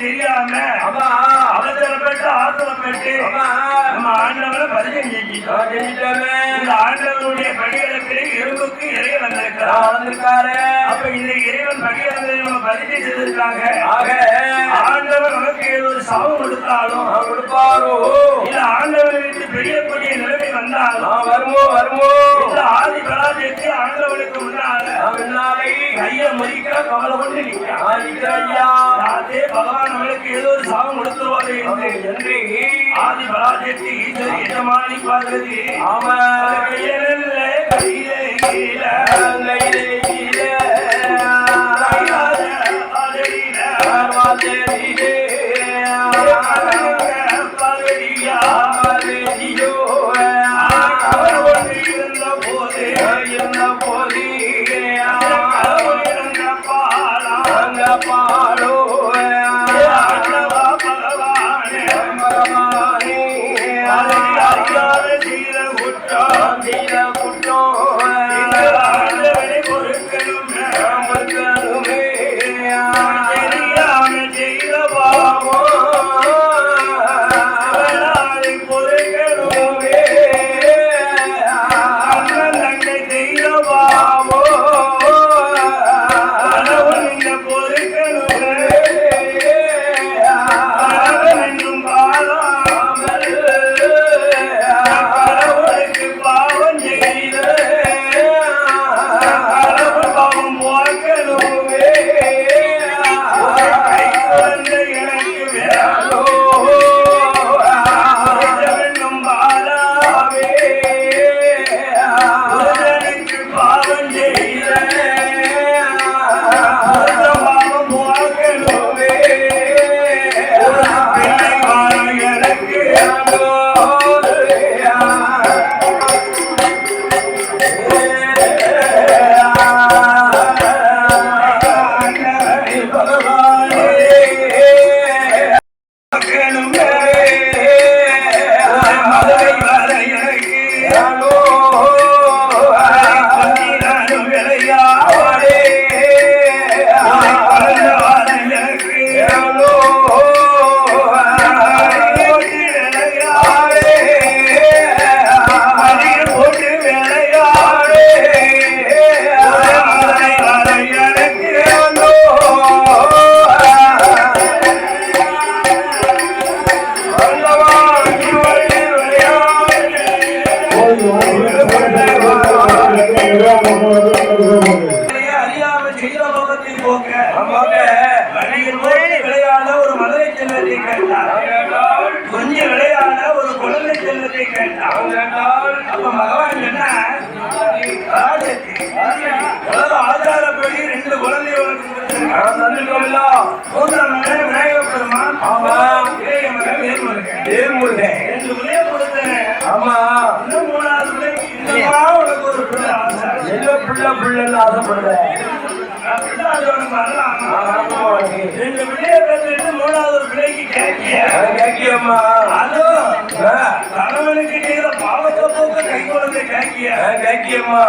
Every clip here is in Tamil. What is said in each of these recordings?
தெரியாம அவசரப்பட்டு ஆத்திரப்பட்டு ஆமா. நம்ம ஆண்டவரை பரிசம் செஞ்சிட்டோம் இந்த ஆண்டவருடைய படிகளுக்கு எறும்புக்கு நான் வந்திருக்காரு. அப்ப இந்த இறைவன் படிகளை நம்ம பரிசை செய்திருக்காங்க ஆக. ஆண்டவர் நமக்கு ஏதோ ஒரு சாபம் கொடுத்தாலும் கொடுப்பாரோ? கைய மறிக்க கவலை கொண்டு ஐயா அதே பகவான் நம்மளுக்கு ஏதோ ஒரு சாபம் கொடுத்துருவாரு என்று. என்று. ஆதி பராஜயத்தை ஈஸ்வரி எஜமானி பார்வதி. ஆமா அப்ப பகவான் என்ன ஆச்சாரப்படி ரெண்டு குழந்தை உனக்கு பெருமான் இளைய மகன் ரெண்டு பிள்ளைய கொடுத்தேன் ஆமா. இன்னும் மூணாவது பிள்ளைக்கு இன்னுமா உனக்கு ஒரு பிள்ளை என்ன ஆசைப்படுறேன் ரெண்டு பிள்ளைய மூணாவது ஒரு பிள்ளைக்கு கேட்கிய கேக்கியம்மா அதுவும் குழந்தை கேட்கிய. கேக்கியம்மா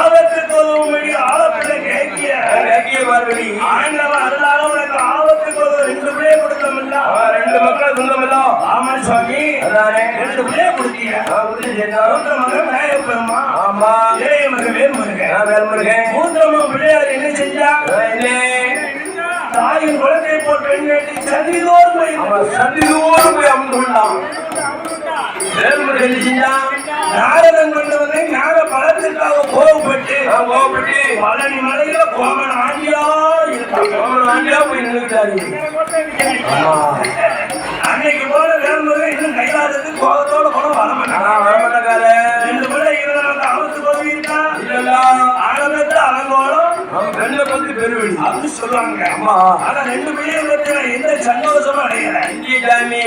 ஆபத்துக்கு உதவும்படி ஆழப்பிள்ளை கேட்கிய. கேக்கிய பார்வதி ஆண்டவன் அதனால உனக்கு ஆபத்துக்கு உதவ ரெண்டு பிள்ளைய கொடுத்தமில்ல. ரெண்டு மக்கள் சொந்தமில்லோ ஆமா சுவாமி. அதானே? ரெண்டு பிள்ளைய கொடுத்தீங்க. மூத்த மகன் விநாயகப் பெருமான் ஆமா. இளைய மகன் வேல்முருகன். வேல்முருகன். மூத்தம பிள்ளையார் என்ன செஞ்சா? தாயின் குழந்தை போய் அமர்ந்து கொண்டான். வேல்முருகன் செஞ்சான்? நாரதன் கொண்டு வந்து ஞான பலத்திற்காக கோவப்பட்டு நான் கோபப்பட்டு. பழனி மலையில கோமன் ஆண்டியா அவன் ஆண்டியா போய் நின்றுட்டாரு. அன்னைக்கு போல வேறுமுறை இன்னும் கைலாசத்துக்கு கோபத்தோட கூட வரமாட்டாங்க நான் வரமாட்டக்கார ரெண்டு பிள்ளை இருந்தவங்க அவத்து போவீங்களா இல்லல்லா. ஆனந்தத்துல அலங்கோலம் பெண்ணை பத்தி பெருவெளி அப்படின்னு சொல்லுவாங்க. ஆமா. ஆனா ரெண்டு நான் எந்த சந்தோஷமும் அடையல.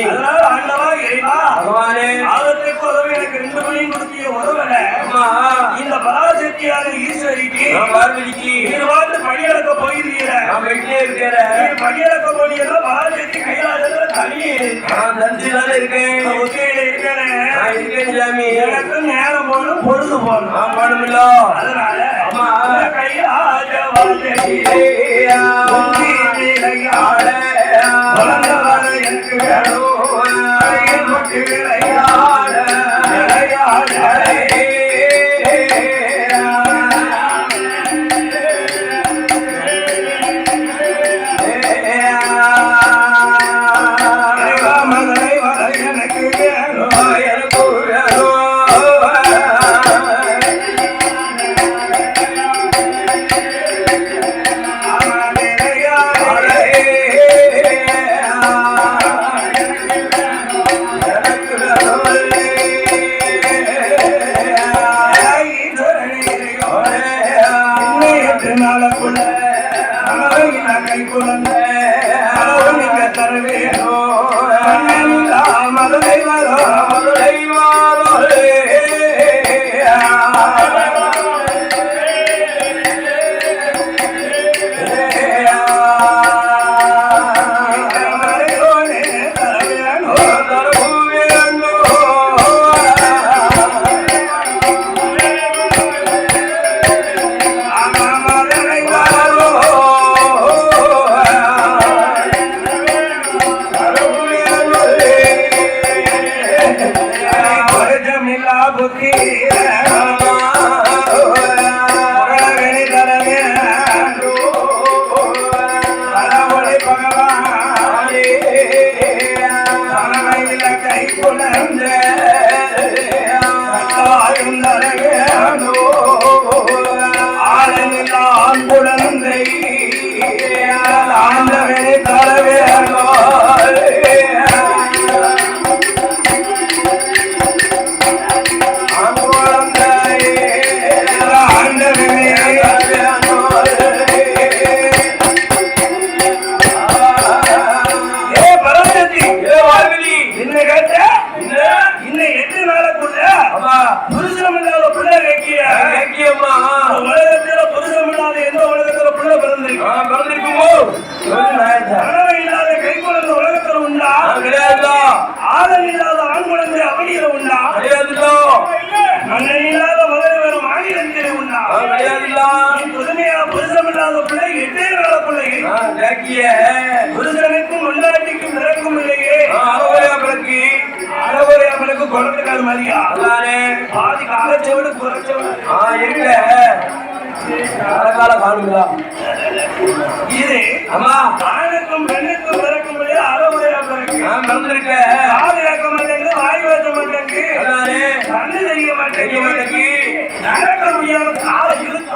அதனால ஆண்டவா இறைவா பகவானே. ஆபத்துக்கு உதவி எனக்கு ரெண்டு பிள்ளையும் கொடுத்திய உதவல. அம்மா சக்தியாக ஈஸ்வரிக்கு நான் பார்வதிக்கு நீர் வாழ்ந்து பணியளக்க போயிருக்கிற. நான் வெளியே இருக்கிற. நீர் பணியளக்க போனீங்கன்னா பாரதி கைலாசத்துல தனி நான் தஞ்சினால இருக்கேன். ஒத்தையில இருக்கிறேன் நான் இருக்கேன் சாமி. எனக்கு நேரம் போகணும் பொழுது போகணும். நான் போகணுமில்ல அதனால அம்மா. கைலாச வாழ்க்கையிலேயா எனக்கு வேணும். விளையா புருஷம் இல்லாத பிள்ளை வைக்கிய உலகத்துல புருஷம் இல்லாத எந்த உலகத்துல பிள்ளை பிறந்திருக்கு? கணவன் இல்லாத கை குழந்தை உலகத்துல உண்டா? இல்லாத ஆண் குழந்தை அவனியில உண்டா? மன்னன் இல்லாத மதுரை வரும் மாநிலத்திலே உண்டா? புதுமையா புருஷம் இல்லாத பிள்ளை எட்டே நாள பிள்ளை. புருஷனுக்கும் முன்னாட்டிக்கும் பிறக்கும் இல்லையே. அவனுக்கு குழந்தைக்கால் மாதிரியா? பாதி காலச்சவடு குறைச்சவடு இது ஆணுக்கும் பெண்ணுக்கும் பிறக்கும் இல்லையா? அறவுரையா பிறக்கு காது கேட்க மாட்டேங்குது வாய் பேச மாட்டேங்குது. கண்ணு தெரிய மாட்டேங்குது. நடக்க முடியாம காலை இழுத்து.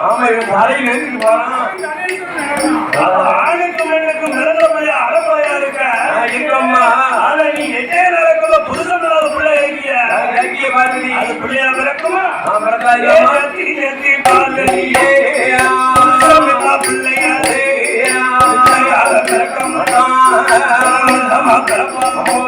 ஆணுக்கும் பெண்ணுக்கும் பிறந்த பிள்ளையா? அறவுரையா இருக்க? ஆனா அது பிள்ளையா பிறக்குமா ஏ நெத்தி நெத்தி பாலனியே புருஷமில்லா பிள்ளையாரே பிள்ளையாக பிறக்க மாட்டான் பிறப்பாமோ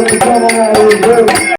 Thank you.